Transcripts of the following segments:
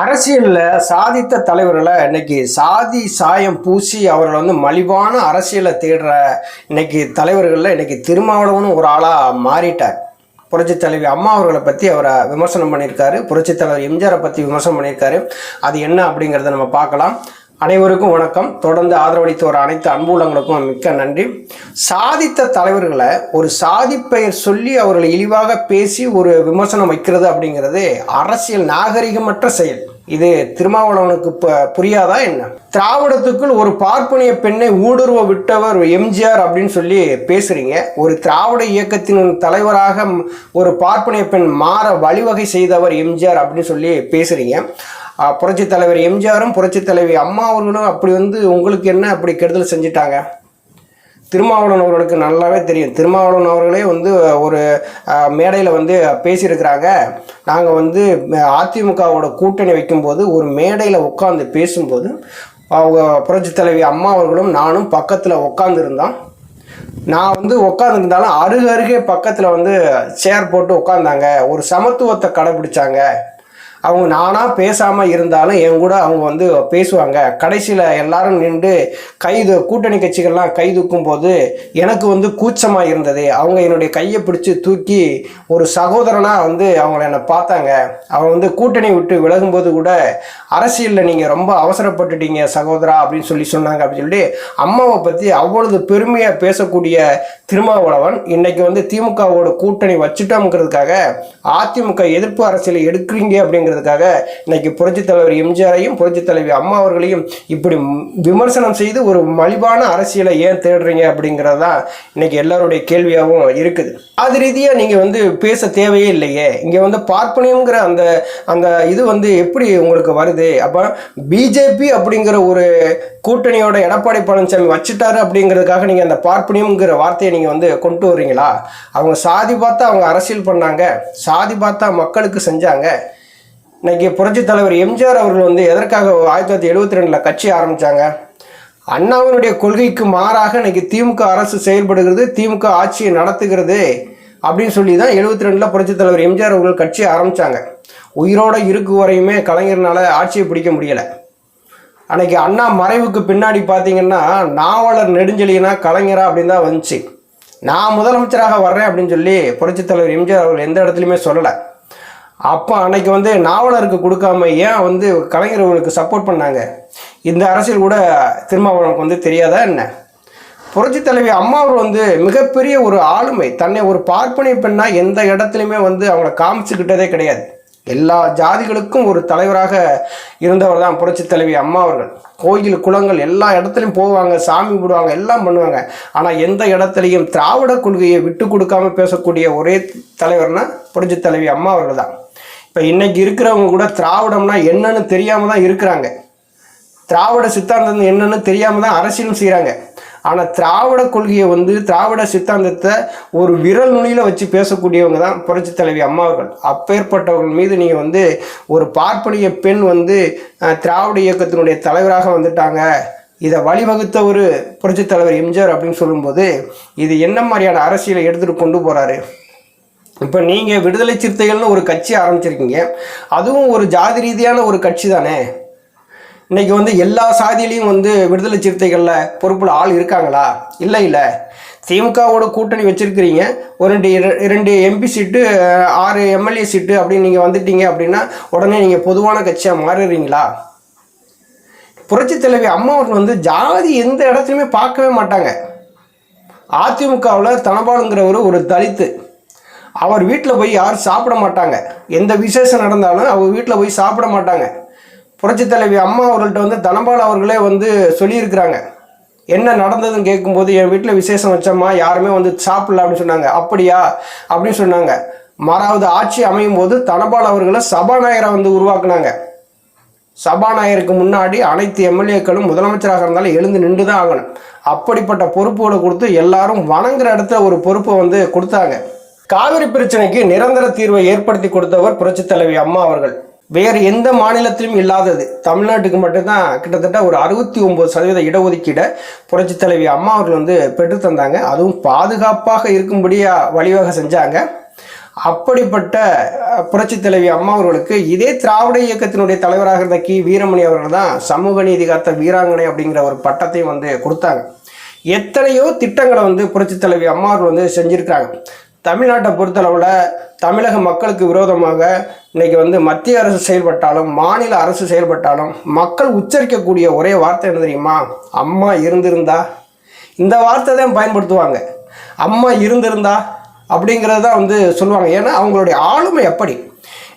அரசியலில் சாதித்த தலைவர்களை இன்னைக்கு சாதி சாயம் பூசி அவர்கள் வந்து மலிவான அரசியலை தேடுற இன்னைக்கு தலைவர்களில் இன்னைக்கு திருமாவளவனும் ஒரு ஆளாக மாறிட்டார். புரட்சித் தலைவி அம்மா அவர்களை பற்றி அவரை விமர்சனம் பண்ணியிருக்காரு. புரட்சித் தலைவர் எம்ஜிஆரை பற்றி விமர்சனம் பண்ணியிருக்காரு. அது என்ன அப்படிங்கிறத நம்ம பார்க்கலாம். அனைவருக்கும் வணக்கம். தொடர்ந்து ஆதரவளித்து வர அனைத்து அன்புள்ளங்களுக்கும் மிக்க நன்றி. சாதித்த தலைவர்களை ஒரு சாதி பெயர் சொல்லி அவர்களை இழிவாக பேசி ஒரு விமர்சனம் வைக்கிறது அப்படிங்கிறது அரசியல் நாகரிகமற்ற செயல். இது திருமாவளவனுக்கு ப- புரியாதா என்ன? திராவிடத்துக்குள் ஒரு பார்ப்பனிய பெண்ணை ஊடுருவ விட்டவர் எம்ஜிஆர் அப்படின்னு சொல்லி பேசுறீங்க. ஒரு திராவிட இயக்கத்தின் தலைவராக ஒரு பார்ப்பனிய பெண் மாற வழிவகை செய்தவர் எம்ஜிஆர் அப்படின்னு சொல்லி பேசுறீங்க. புரட்சி தலைவர் எம்ஜிஆரும் புரட்சி தலைவி அம்மா அவர்களும் அப்படி வந்து உங்களுக்கு என்ன அப்படி கெடுதல் செஞ்சிட்டாங்க? திருமாவளவன் அவர்களுக்கு நல்லாவே தெரியும். திருமாவளவன் அவர்களே வந்து ஒரு மேடையில் வந்து பேசியிருக்கிறாங்க. நாங்கள் வந்து அதிமுகவோட கூட்டணி வைக்கும்போது ஒரு மேடையில் உட்காந்து பேசும்போது அவங்க புரட்சி தலைவி அம்மா அவர்களும் நானும் பக்கத்தில் உட்காந்துருந்தோம் நான் வந்து உட்காந்துருந்தாலும் அருகு அருகே பக்கத்தில் வந்து சேர் போட்டு உட்காந்தாங்க ஒரு சமத்துவத்தை கடைபிடிச்சாங்க. அவங்க நானாக பேசாமல் இருந்தாலும் என் கூட அவங்க வந்து பேசுவாங்க. கடைசியில் எல்லாரும் நின்று கைது கூட்டணி கட்சிகள்லாம் கை தூக்கும் போது எனக்கு வந்து கூச்சமாக இருந்தது. அவங்க என்னுடைய கையை பிடிச்சி தூக்கி ஒரு சகோதரனாக வந்து அவங்கள என்னை பார்த்தாங்க. அவங்க வந்து கூட்டணி விட்டு விலகும்போது கூட அரசியலில் நீங்கள் ரொம்ப அவசரப்பட்டுட்டீங்க சகோதரா அப்படின்னு சொல்லி சொன்னாங்க அப்படின்னு சொல்லி அம்மாவை பற்றி அவ்வளவு பெருமையாக பேசக்கூடிய திருமாவளவன் இன்னைக்கு வந்து திமுகவோட கூட்டணி வச்சுட்டோம்ங்கிறதுக்காக அதிமுக எதிர்ப்பு அரசியலை எடுக்கிறீங்க அப்படிங்கிறதுக்காக இன்னைக்கு புரட்சித் தலைவர் எம்ஜிஆரையும் புரட்சித் தலைவி அம்மா அவர்களையும் இப்படி விமர்சனம் செய்து ஒரு மலிவான அரசியலை ஏன் தேடுறீங்க அப்படிங்கிறது தான் இன்னைக்கு எல்லாருடைய கேள்வியாகவும் இருக்குது. அது ரீதியாக நீங்கள் வந்து பேச தேவையே இல்லையே. இங்கே வந்து பார்ப்பனியம்ங்கிற அந்த அந்த இது வந்து எப்படி உங்களுக்கு வருது? அப்போ பிஜேபி அப்படிங்கிற ஒரு கூட்டணியோட எடப்பாடி பழனிசாமி வச்சுட்டாரு அப்படிங்கிறதுக்காக நீங்கள் அந்த பார்ப்பனியம்ங்கிற வார்த்தையை நீங்கள் வந்து கொண்டு வர்றீங்களா? அவங்க சாதி பார்த்தா அவங்க அரசியல் பண்ணாங்க. சாதி பார்த்தா மக்களுக்கு செஞ்சாங்க. இன்னைக்கு புரட்சித் தலைவர் எம்ஜிஆர் அவர்கள் வந்து எதற்காக ஆயிரத்தி தொள்ளாயிரத்தி எழுபத்தி ரெண்டில் கட்சி ஆரம்பித்தாங்க அண்ணாவினுடைய கொள்கைக்கு மாறாக இன்னைக்கு திமுக அரசு செயல்படுகிறது திமுக ஆட்சியை நடத்துகிறது அப்படின்னு சொல்லி தான் எழுபத்தி ரெண்டில் புரட்சி தலைவர் எம்ஜிஆர் அவர்கள் கட்சி ஆரம்பித்தாங்க உயிரோட இருக்கு வரையுமே கலைஞர்னால ஆட்சியை பிடிக்க முடியலை. அன்னைக்கு அண்ணா மறைவுக்கு பின்னாடி பார்த்தீங்கன்னா நாவலர் நெடுஞ்செழியனா கலைஞரா அப்படின்னு தான் வந்துச்சு. நான் முதலமைச்சராக வர்றேன் அப்படின்னு சொல்லி புரட்சித் தலைவர் எம்ஜிஆர் அவர்கள் எந்த இடத்துலையுமே சொல்லலை. அப்போ அன்னைக்கு வந்து நாவலருக்கு கொடுக்காம ஏன் வந்து கலைஞர்களுக்கு சப்போர்ட் பண்ணாங்க? இந்த அரசியல் கூட திருமாவளவனுக்கு வந்து தெரியாதா என்ன? புரட்சி தலைவி அம்மா அவர்கள் வந்து மிகப்பெரிய ஒரு ஆளுமை. தன்னை ஒரு பார்ப்பனை பெண்ணா எந்த இடத்துலையுமே வந்து அவங்கள காமிச்சுக்கிட்டதே கிடையாது. எல்லா ஜாதிகளுக்கும் ஒரு தலைவராக இருந்தவர் தான் புரட்சி தலைவி அம்மா அவர்கள். கோயில் குளங்கள் எல்லா இடத்துலையும் போவாங்க சாமி கும்பிடுவாங்க எல்லாம் பண்ணுவாங்க. ஆனால் எந்த இடத்துலையும் திராவிட கொள்கையை விட்டு கொடுக்காம பேசக்கூடிய ஒரே தலைவர்னா புரட்சி தலைவி அம்மா அவர்கள் தான். இப்போ இன்னைக்கு இருக்கிறவங்க கூட திராவிடம்னா என்னன்னு தெரியாமல் தான் இருக்கிறாங்க. திராவிட சித்தாந்தம் என்னன்னு தெரியாமல் தான் அரசியலும் செய்கிறாங்க ஆனால் திராவிட கொள்கையை வந்து திராவிட சித்தாந்தத்தை ஒரு விரல் நுனியில் வச்சு பேசக்கூடியவங்க தான் புரட்சி தலைவி அம்மா அவர்கள். அப்பேற்பட்டவர்கள் மீது நீங்கள் வந்து ஒரு பார்ப்பனிய பெண் வந்து திராவிட இயக்கத்தினுடைய தலைவராக வந்துட்டாங்க. இதை வழிவகுத்த ஒரு புரட்சி தலைவர் எம்ஜிஆர் அப்படின்னு சொல்லும்போது இது என்ன மாதிரியான அரசியலை எடுத்துகிட்டு கொண்டு போகிறாரு இப்போ நீங்கள் விடுதலை சிறுத்தைகள்னு ஒரு கட்சி ஆரம்பிச்சிருக்கீங்க. அதுவும் ஒரு ஜாதி ரீதியான ஒரு கட்சி தானே? இன்றைக்கி வந்து எல்லா சாதியிலையும் வந்து விடுதலை சிறுத்தைகளில் பொறுப்பில் ஆள் இருக்காங்களா? இல்லை இல்லை. திமுகவோட கூட்டணி வச்சுருக்கிறீங்க. ஒரு ரெண்டு ரெண்டு இரண்டு எம்பி சீட்டு ஆறு எம்எல்ஏ சீட்டு அப்படின்னு நீங்கள் வந்துட்டீங்க அப்படின்னா உடனே நீங்கள் பொதுவான கட்சியாக மாறுறீங்களா? புரட்சித் தலைவி அம்மா அவர்கள் வந்து ஜாதி எந்த இடத்துலையுமே பார்க்கவே மாட்டாங்க. அதிமுகவில் தனபாலுங்கிறவர் ஒரு தலித்து. அவர் வீட்டில் போய் யாரும் சாப்பிட மாட்டாங்க. எந்த விசேஷம் நடந்தாலும் அவர் வீட்டில் போய் சாப்பிட மாட்டாங்க. புரட்சித் தலைவி அம்மா அவர்கள்ட்ட வந்து தனபால் அவர்களே வந்து சொல்லியிருக்கிறாங்க. என்ன நடந்ததுன்னு கேட்கும்போது என் வீட்டில் விசேஷம் வச்சம்மா யாருமே வந்து சாப்பிடல அப்படின்னு சொன்னாங்க. அப்படியா? அப்படின்னு சொன்னாங்க. மறாவது ஆட்சி அமையும் போது தனபால் அவர்களை சபாநாயகரை வந்து உருவாக்குனாங்க. சபாநாயகருக்கு முன்னாடி அனைத்து எம்எல்ஏக்களும் முதலமைச்சராக இருந்தாலும் எழுந்து நின்று தான் ஆகணும். அப்படிப்பட்ட பொறுப்புகளை கொடுத்து எல்லாரும் வணங்குற இடத்துல ஒரு பொறுப்பை வந்து கொடுத்தாங்க. காவிரி பிரச்சனைக்கு நிரந்தர தீர்வை ஏற்படுத்தி கொடுத்தவர் புரட்சித் தலைவி அம்மா அவர்கள். வேறு எந்த மாநிலத்திலும் இல்லாதது. தமிழ்நாட்டுக்கு மட்டும்தான் கிட்டத்தட்ட ஒரு அறுபத்தி ஒன்பது சதவீத இடஒதுக்கீடை புரட்சித் தலைவி அம்மா அவர்கள் வந்து பெற்று தந்தாங்க. அதுவும் பாதுகாப்பாக இருக்கும்படியாக வழிவகை செஞ்சாங்க. அப்படிப்பட்ட அஹ், புரட்சித் தலைவி அம்மா அவர்களுக்கு இதே திராவிட இயக்கத்தினுடைய தலைவராக இருந்த கி. வீரமணி அவர்கள் தான் சமூக நீதி காத்த வீராங்கனை அப்படிங்கிற ஒரு பட்டத்தையும் வந்து கொடுத்தாங்க. எத்தனையோ திட்டங்களை வந்து புரட்சித் தலைவி அம்மா அவர்கள் வந்து செஞ்சுருக்காங்க தமிழ்நாட்டை பொறுத்தளவில் தமிழக மக்களுக்கு விரோதமாக இன்றைக்கி வந்து மத்திய அரசு செயல்பட்டாலும் மாநில அரசு செயல்பட்டாலும் மக்கள் உச்சரிக்கக்கூடிய ஒரே வார்த்தை என்ன தெரியுமா? அம்மா இருந்திருந்தா. இந்த வார்த்தை தான் பயன்படுத்துவாங்க. அம்மா இருந்திருந்தா அப்படிங்கிறது தான் வந்து சொல்லுவாங்க. ஏன்னா அவங்களுடைய ஆளுமை எப்படி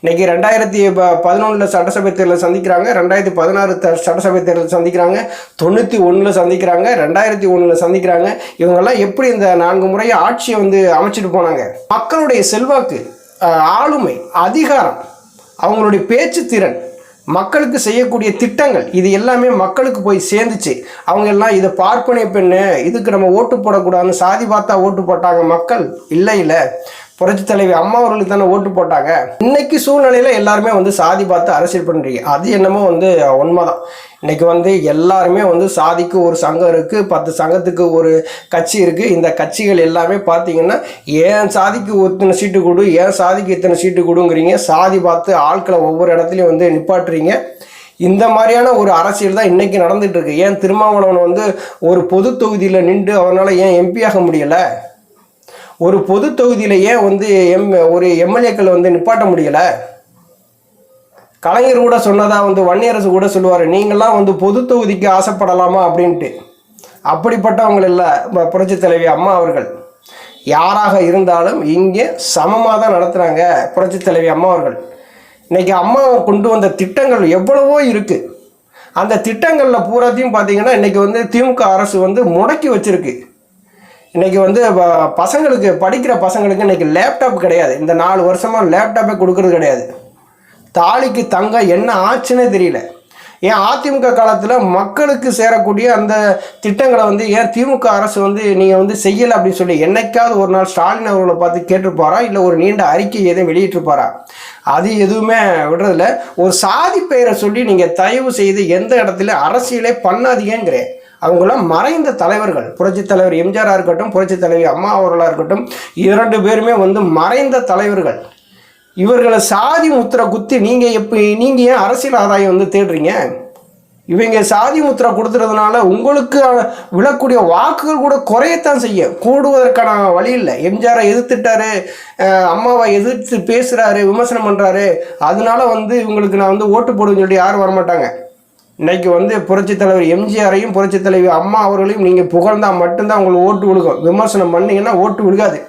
இன்னைக்கு ரெண்டாயிரத்தி பதினொன்றில் சட்டசபை தேர்தல் சந்திக்கிறாங்க. ரெண்டாயிரத்தி பதினாறு த- சட்டசபை தேர்தல் சந்திக்கிறாங்க. தொண்ணூற்றி ஒன்றில் சந்திக்கிறாங்க. ரெண்டாயிரத்தி ஒன்றில் சந்திக்கிறாங்க. இவங்கெல்லாம் எப்படி இந்த நான்கு முறை ஆட்சியை வந்து அமைச்சிட்டு போனாங்க? மக்களுடைய செல்வாக்கு ஆளுமை அதிகாரம் அவங்களுடைய பேச்சு திறன் மக்களுக்கு செய்யக்கூடிய திட்டங்கள் இது எல்லாமே மக்களுக்கு போய் சேர்ந்துச்சு. அவங்க எல்லாம் இதை பார்ப்பனை பெண்ணு இதுக்கு நம்ம ஓட்டு போடக்கூடாதுன்னு சாதி பார்த்தா ஓட்டு போட்டாங்க மக்கள். இல்லை இல்லை. புரட்சி தலைவி அம்மா அவர்களுக்கு தானே ஓட்டு போட்டாங்க. இன்னைக்கு சூழ்நிலையில எல்லாருமே வந்து சாதி பார்த்து அரசியல் பண்றீங்க. அது என்னமோ வந்து உண்மைதான். இன்னைக்கு வந்து எல்லாருமே வந்து சாதிக்கு ஒரு சங்கம் இருக்கு பத்து சங்கத்துக்கு ஒரு கட்சி இருக்கு. இந்த கட்சிகள் எல்லாமே பார்த்தீங்கன்னா ஏன் சாதிக்கு இத்தனை சீட்டு கொடு ஏன் சாதிக்கு இத்தனை சீட்டு கொடுங்கிறீங்க? சாதி பார்த்து ஆட்களை ஒவ்வொரு இடத்துலையும் வந்து நிப்பாட்டுறீங்க. இந்த மாதிரியான ஒரு அரசியல் தான் இன்னைக்கு நடந்துட்டு இருக்கு. ஏன் திருமாவளவன் வந்து ஒரு பொது தொகுதியில் நின்று அவனால் ஏன் எம்பி ஆக முடியலை? ஒரு பொது தொகுதியிலேயே வந்து எம் ஒரு எம்எல்ஏக்கள் வந்து நிப்பாட்ட முடியலை. கலைஞர் கூட சொன்னதா வந்து வன்னியரசு கூட சொல்லுவார் நீங்களாம் வந்து பொது தொகுதிக்கு ஆசைப்படலாமா? அப்படின்ட்டு. அப்படிப்பட்டவங்கள் இல்லை ப- புரட்சித் தலைவி அம்மா அவர்கள். யாராக இருந்தாலும் இங்கே சமமாக தான் நடத்துகிறாங்க புரட்சித் தலைவி அம்மா அவர்கள். இன்றைக்கி அம்மா கொண்டு வந்த திட்டங்கள் எவ்வளவோ இருக்குது அந்த திட்டங்களில் பூராத்தையும் பார்த்தீங்கன்னா இன்றைக்கி வந்து திமுக அரசு வந்து முடக்கி வச்சுருக்கு. இன்றைக்கி வந்து ப- பசங்களுக்கு படிக்கிற பசங்களுக்கு இன்னைக்கு லேப்டாப் கிடையாது. இந்த நாலு வருஷமாக லேப்டாப்பே கொடுக்கறது கிடையாது. தாலிக்கு தங்க என்ன ஆச்சுன்னே தெரியல. ஏன் அதிமுக காலத்தில் மக்களுக்கு சேரக்கூடிய அந்த திட்டங்களை வந்து ஏன் திமுக அரசு வந்து நீங்கள் வந்து செய்யலை அப்படின்னு சொல்லி என்னைக்காவது ஒரு நாள் ஸ்டாலின் அவர்களை பார்த்து கேட்டிருப்பாரா? இல்லை ஒரு நீண்ட அறிக்கை எதுவும் வெளியிட்டிருப்பாரா? அது எதுவுமே விடுறதில்ல. ஒரு சாதி பெயரை சொல்லி நீங்கள் தயவு செய்து எந்த இடத்துல அரசியலே பண்ணாதீங்கிறேன் அவங்களாம் மறைந்த தலைவர்கள். புரட்சி தலைவர் எம்ஜிஆராக இருக்கட்டும் புரட்சி தலைவி அம்மா அவர்களாக இருக்கட்டும் இரண்டு பேருமே வந்து மறைந்த தலைவர்கள். இவர்களை சாதி முத்திரை குத்தி நீங்கள் எப்போ நீங்கள் ஏன் அரசியல் ஆதாயம் வந்து தேடுறீங்க? இவங்க சாதி முத்திரை கொடுத்துறதுனால உங்களுக்கு விழக்கூடிய வாக்குகள் கூட குறையத்தான் செய்யும். கூடுவதற்கான வழி இல்லை. எம்ஜிஆரை எதிர்த்துட்டாரு அம்மாவை எதிர்த்து பேசுகிறாரு விமர்சனம் பண்ணுறாரு அதனால வந்து இவங்களுக்கு நான் வந்து ஓட்டு போடுவேன்னு சொல்லி யாரும் வரமாட்டாங்க. இன்றைக்கி வந்து புரட்சித் தலைவர் எம்ஜிஆரையும் புரட்சித் தலைவர் அம்மா அவர்களையும் நீங்கள் புகழ்ந்தால் மட்டும்தான் உங்களுக்கு ஓட்டு விழுகும். விமர்சனம் பண்ணிங்கன்னா ஓட்டு விழுகாது.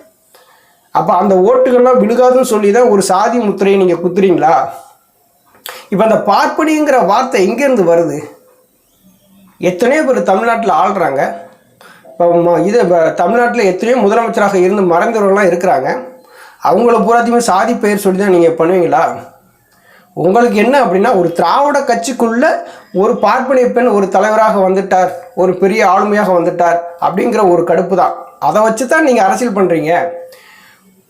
அப்போ அந்த ஓட்டுகள்லாம் விழுகாதுன்னு சொல்லி தான் ஒரு சாதி முத்திரையை நீங்கள் குத்துறீங்களா? இப்போ அந்த பார்ப்பனிங்கிற வார்த்தை எங்கேருந்து வருது? எத்தனையோ பேர் தமிழ்நாட்டில் ஆள்றாங்க. இப்போ இது தமிழ்நாட்டில் எத்தனையோ முதலமைச்சராக இருந்து மறைந்தவர்கள்லாம் இருக்கிறாங்க. அவங்கள பூராத்தையுமே சாதி பெயர் சொல்லி தான் நீங்கள் பண்ணுவீங்களா? உங்களுக்கு என்ன அப்படின்னா ஒரு திராவிட கட்சிக்குள்ளே ஒரு பார்ப்பனிய பெண் ஒரு தலைவராக வந்துட்டார் ஒரு பெரிய ஆளுமையாக வந்துட்டார் அப்படிங்கிற ஒரு கடுப்பு தான் அதை வச்சு தான் நீங்கள் அரசியல் பண்ணுறீங்க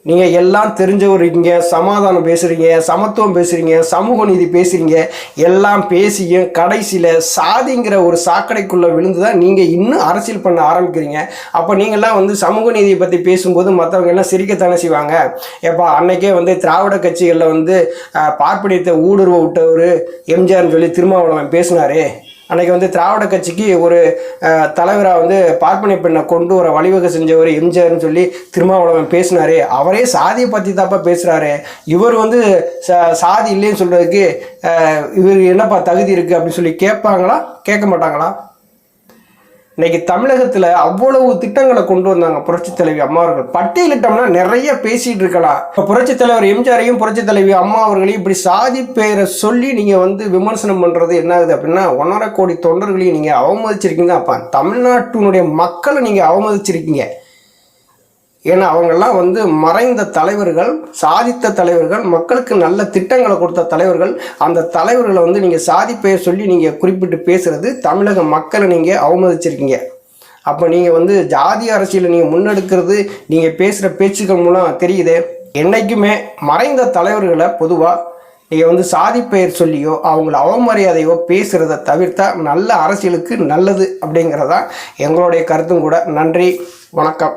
நீங்கள் எல்லாம் தெரிஞ்சவர் இருக்கீங்க சமாதானம் பேசுகிறீங்க சமத்துவம் பேசுகிறீங்க சமூக நீதி பேசுகிறீங்க எல்லாம் பேசியும் கடைசியில் சாதிங்கிற ஒரு சாக்கடைக்குள்ளே விழுந்து தான் நீங்கள் இன்னும் அரசியல் பண்ண ஆரம்பிக்கிறீங்க. அப்போ நீங்கள்லாம் வந்து சமூக நீதியை பற்றி பேசும்போது மற்றவங்க எல்லாம் சிரிக்கத்தானே செய்வாங்க. ஏப்பா அன்னைக்கே வந்து திராவிட கட்சிகளில் வந்து பார்ப்பனியத்தை ஊடுருவ விட்டவர் எம்ஜிஆர்னு சொல்லி திருமாவளவன் பேசினாரு. அன்றைக்கி வந்து திராவிட கட்சிக்கு ஒரு தலைவராக வந்து பார்ப்பனை பெண்ணை கொண்டு வர வழிவகை செஞ்சவர் எம்ஜிஆர்னு சொல்லி திருமாவளவன் பேசினாரு. அவரே சாதியை பற்றி தாப்பா பேசுகிறாரு இவர் வந்து ச சாதி இல்லைன்னு சொல்கிறதுக்கு இவர் என்னப்பா தகுதி இருக்குது அப்படின்னு சொல்லி கேட்பாங்களா? கேட்க மாட்டாங்களா? இன்னைக்கு தமிழகத்தில் அவ்வளவு திட்டங்களை கொண்டு வந்தாங்க புரட்சித் தலைவி அம்மா அவர்கள். பட்டியலிட்டோம்னா நிறைய பேசிட்டு இருக்கலாம். இப்போ புரட்சித் தலைவர் எம்ஜிஆரையும் புரட்சி தலைவி அம்மா அவர்களையும் இப்படி சாதி பெயரை சொல்லி நீங்கள் வந்து விமர்சனம் பண்ணுறது என்ன ஆகுது அப்படின்னா ஒன்றரை கோடி தொண்டர்களையும் நீங்கள் அவமதிச்சிருக்கீங்க. அப்பா தமிழ்நாட்டினுடைய மக்களை நீங்கள் அவமதிச்சிருக்கீங்க. ஏன்னா அவங்கெல்லாம் வந்து மறைந்த தலைவர்கள் சாதித்த தலைவர்கள் மக்களுக்கு நல்ல திட்டங்களை கொடுத்த தலைவர்கள். அந்த தலைவர்களை வந்து நீங்கள் சாதி பெயர் சொல்லி நீங்கள் குறிப்பிட்டு பேசுகிறது தமிழக மக்களை நீங்கள் அவமதிச்சிருக்கீங்க. அப்போ நீங்கள் வந்து ஜாதி அரசியலை நீங்கள் முன்னெடுக்கிறது நீங்கள் பேசுகிற பேச்சுக்கள் மூலம் தெரியுது. என்றைக்குமே மறைந்த தலைவர்களை பொதுவாக நீங்கள் வந்து சாதி பெயர் சொல்லியோ அவங்கள அவமரியாதையோ பேசுகிறத தவிர்த்தா நல்ல அரசியலுக்கு நல்லது அப்படிங்கிறதா எங்களுடைய கருத்தும் கூட. நன்றி வணக்கம்.